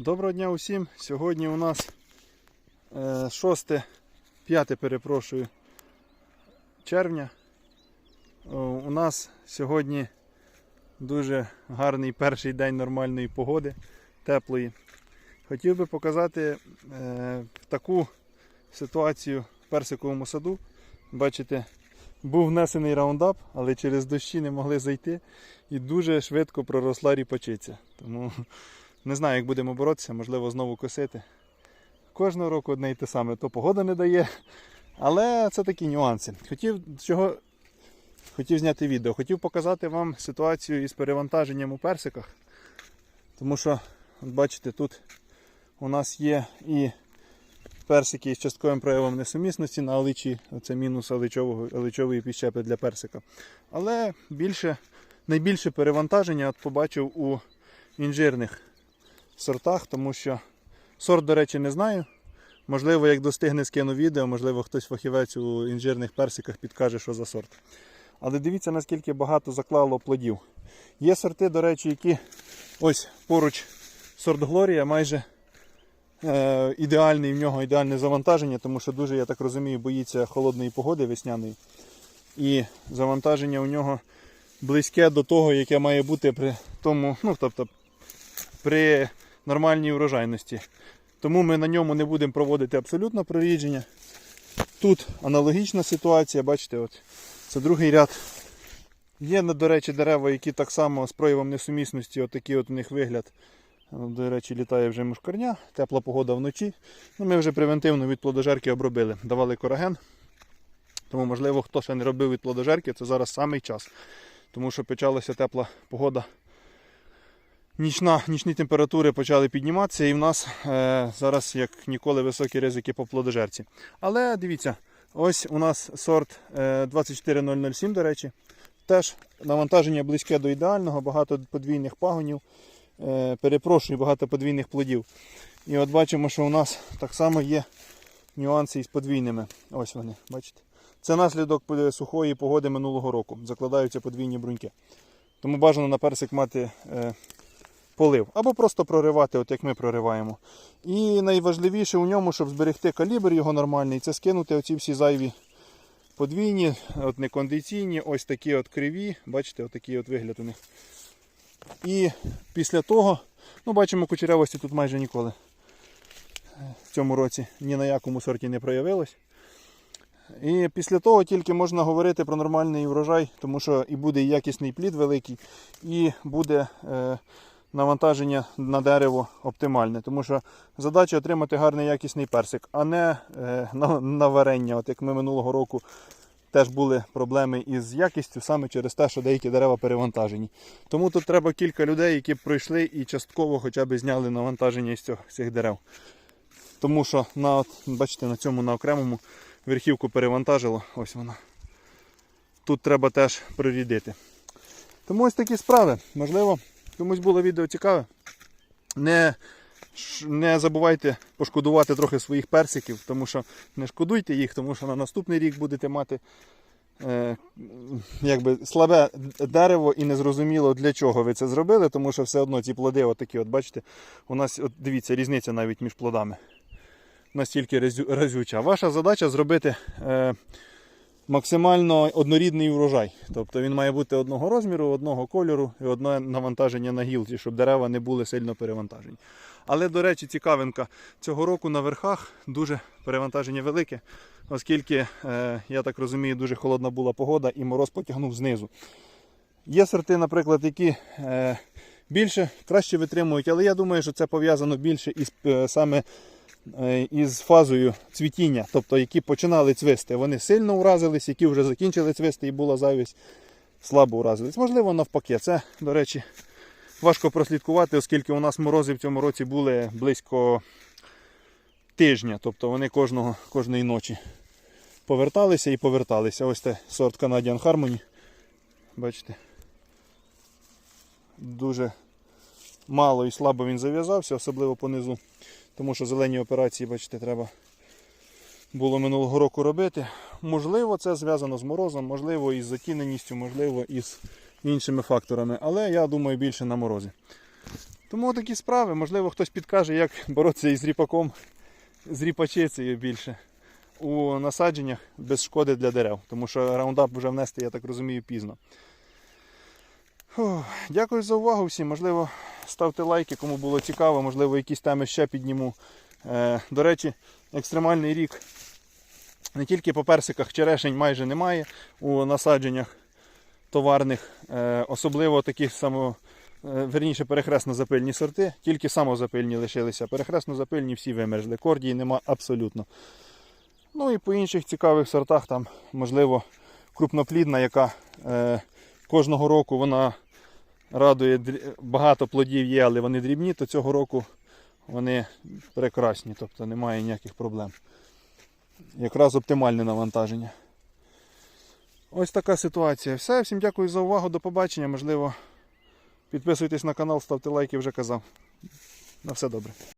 Доброго дня усім. Сьогодні у нас е, 6, 5, перепрошую, червня. У нас сьогодні дуже гарний перший день нормальної погоди, теплої. Хотів би показати е, таку ситуацію в персиковому саду. Бачите, був внесений раундап, але через дощі не могли зайти і дуже швидко проросла ріпачиця. Тому не знаю, як будемо боротися, можливо, знову косити. Кожного року одне й те саме, то погода не дає. Але це такі нюанси. Хотів чого хотів зняти відео. Хотів показати вам ситуацію із перевантаженням у персиках. Тому що, от бачите, тут у нас є і персики з частковим проявом несумісності на аличі, це мінус аличового, аличової підщепи для персика. Але більше, найбільше перевантаження от побачив у інжирних сортах, тому що сорт, до речі, не знаю. Можливо, як достигне скину відео, можливо, хтось фахівець у інжирних персиках підкаже, що за сорт. Але дивіться, наскільки багато заклало плодів. Є сорти, до речі, які ось поруч сорт Глорія майже е, ідеальний, в нього ідеальне завантаження, тому що дуже, я так розумію, боїться холодної погоди весняної. І завантаження у нього близьке до того, яке має бути при тому, ну тобто при нормальній урожайності. Тому ми на ньому не будемо проводити абсолютно прорідження. Тут аналогічна ситуація, бачите, от це другий ряд. Є, до речі, дерева, які так само з проявом несумісності, отакий от у них вигляд. До речі, літає вже мушкарня, тепла погода вночі. Ну, Ми вже превентивно від плодожерки обробили, давали кораген. Тому, можливо, хто ще не робив від плодожерки, це зараз самий час. Тому що почалася тепла погода. Нічна, нічні температури почали підніматися, і в нас е, зараз, як ніколи, високі ризики по плодожерці. Але дивіться, ось у нас сорт е, 24007, до речі. Теж навантаження близьке до ідеального, багато подвійних пагонів. Е, перепрошую, багато подвійних плодів. І от бачимо, що у нас так само є нюанси із подвійними. Ось вони, бачите. Це наслідок сухої погоди минулого року. Закладаються подвійні бруньки. Тому бажано на персик мати е, полив. Або просто проривати, от як ми прориваємо. І найважливіше у ньому, щоб зберегти калібр його нормальний, це скинути оці всі зайві подвійні, от некондиційні, ось такі от криві. Бачите, от такий от вигляд у них. І після того, ну бачимо, кучерявості тут майже ніколи в цьому році ні на якому сорті не проявилось. І після того тільки можна говорити про нормальний врожай, тому що і буде якісний плід великий, і буде е, навантаження на дерево оптимальне. Тому що задача отримати гарний якісний персик, а не е, на, варення. От як ми минулого року теж були проблеми із якістю саме через те, що деякі дерева перевантажені. Тому тут треба кілька людей, які пройшли і частково хоча б зняли навантаження із цих дерев. Тому що на, от, бачите, на цьому на окремому верхівку перевантажило. Ось вона. Тут треба теж прорідити. Тому ось такі справи. Можливо, комусь було відео цікаве. Не, не забувайте пошкодувати трохи своїх персиків, тому що не шкодуйте їх, тому що на наступний рік будете мати е, якби слабе дерево і незрозуміло для чого ви це зробили, тому що все одно ці плоди, отакі, от бачите, у нас от дивіться, різниця навіть між плодами настільки разюча. Ваша задача зробити е, максимально однорідний урожай. Тобто він має бути одного розміру, одного кольору і одне навантаження на гілці, щоб дерева не були сильно перевантажені. Але, до речі, цікавинка, цього року на верхах дуже перевантаження велике, оскільки, е, я так розумію, дуже холодна була погода і мороз потягнув знизу. Є сорти, наприклад, які е, більше краще витримують, але я думаю, що це пов'язано більше із е, саме із фазою цвітіння, тобто які починали цвисти. Вони сильно уразились, які вже закінчили цвисти і була завість, слабо уразились. Можливо, навпаки. Це, до речі, важко прослідкувати, оскільки у нас морози в цьому році були близько тижня, тобто вони кожного, кожної ночі поверталися і поверталися. Ось це сорт Canadian Harmony. Бачите? Дуже мало і слабо він зав'язався, особливо понизу. Тому що зелені операції, бачите, треба було минулого року робити. Можливо, це зв'язано з морозом, можливо, із затіненістю, можливо, із іншими факторами. Але я думаю більше на морозі. Тому такі справи. Можливо, хтось підкаже, як боротися із ріпаком, з ріпачицею більше у насадженнях без шкоди для дерев. Тому що раундап вже внести, я так розумію, пізно. Дякую за увагу всім. Можливо, ставте лайки, кому було цікаво, можливо, якісь теми ще підніму. Е, до речі, екстремальний рік не тільки по персиках черешень майже немає у насадженнях товарних, е, особливо таких само, е, верніше перехресно-запильні сорти, тільки самозапильні лишилися. Перехресно-запильні всі вимерзли. Кордії нема абсолютно. Ну і по інших цікавих сортах, там, можливо, крупноплідна, яка кожного року вона радує багато плодів є, але вони дрібні, то цього року вони прекрасні, тобто немає ніяких проблем. Якраз оптимальне навантаження. Ось така ситуація. Все, всім дякую за увагу, до побачення. Можливо, підписуйтесь на канал, ставте лайки, вже казав. На все добре.